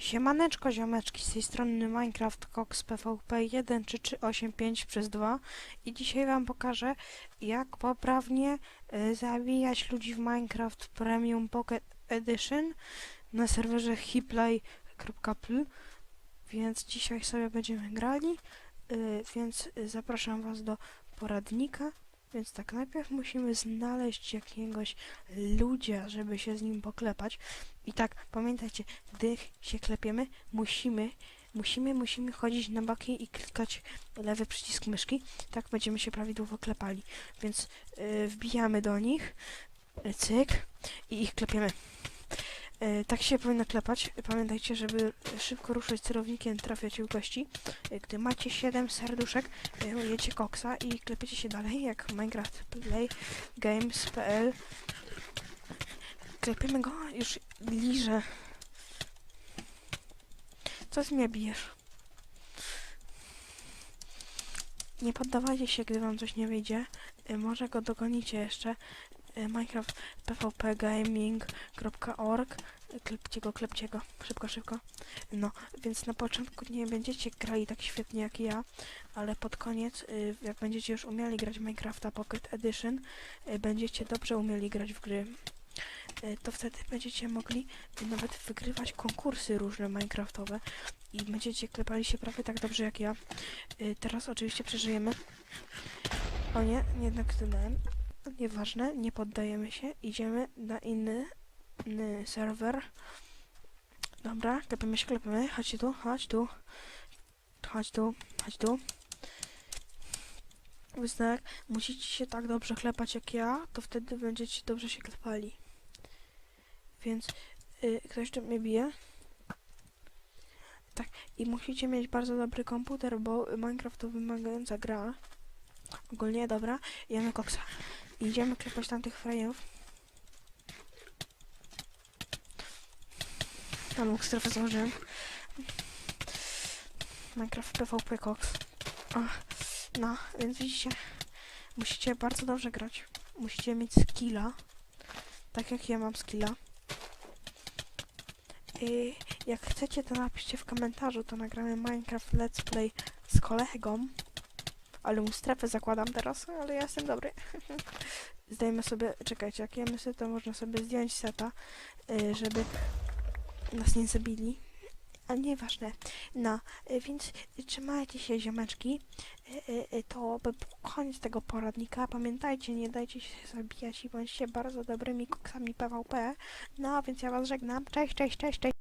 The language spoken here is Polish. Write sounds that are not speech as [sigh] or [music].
Siemaneczko ziomeczki, z tej strony Minecraft Cox PvP 1385 przez 2 i dzisiaj wam pokażę jak poprawnie y, zabijać ludzi w Minecraft Premium Pocket Edition na serwerze hiplay.pl więc dzisiaj sobie będziemy grali y, więc zapraszam was do poradnika więc tak, najpierw musimy znaleźć jakiegoś ludzia, żeby się z nim poklepać. I tak, pamiętajcie, gdy się klepiemy, musimy, musimy, musimy chodzić na boki i klikać lewy przycisk myszki. Tak będziemy się prawidłowo klepali. Więc y, wbijamy do nich, y, cyk i ich klepiemy. Y, tak się powinno klepać. Pamiętajcie, żeby szybko ruszyć celownikiem, trafiać w gości. Y, Gdy macie 7 serduszek, y, jecie koksa i klepiecie się dalej, jak Minecraft Play Games.pl. Klepiemy go, już liże. Co z mnie bijesz? Nie poddawajcie się, gdy wam coś nie wyjdzie. Y, Może go dogonicie jeszcze. Y, Minecraft pvpgaming.org Klepcie go, klepcie go. Szybko, szybko. No, więc na początku nie będziecie grali tak świetnie jak ja, ale pod koniec, y, jak będziecie już umieli grać Minecrafta Pocket Edition, będziecie dobrze umieli grać w gry, to wtedy będziecie mogli nawet wygrywać konkursy różne Minecraftowe i będziecie klepali się prawie tak dobrze jak ja. Y, Teraz oczywiście przeżyjemy. O nie, jednak zdałem. Nieważne, nie poddajemy się. Idziemy na inny, inny serwer. Dobra, klepiemy się, klepiemy. Chodź tu, chodź tu. Chodź tu, chodź tu. Tak, musicie się tak dobrze klepać jak ja, to wtedy będziecie dobrze się klepali. Więc y, ktoś tu mnie bije. Tak, i musicie mieć bardzo dobry komputer, bo Minecraft to wymagająca gra. Ogólnie, dobra, jemy koksa. Idziemy klepać tamtych frajerów. Tam mógł strefę założyłem. Minecraft PvP Cox. O, no, więc widzicie, musicie bardzo dobrze grać. Musicie mieć skilla. Tak jak ja mam skilla. I jak chcecie, to napiszcie w komentarzu, to nagramy Minecraft Let's Play z kolegą. Ale mu strefę zakładam teraz, ale ja jestem dobry. [laughs] Zdajmy sobie, czekajcie, jak jemy sobie, to można sobie zdjąć seta, y, żeby nas nie zabili. A nieważne. No, y, więc trzymajcie się ziomeczki. Y, y, To by koniec tego poradnika. Pamiętajcie, nie dajcie się zabijać i bądźcie bardzo dobrymi koksami PvP. No, więc ja was żegnam. Cześć, cześć, cześć, cześć.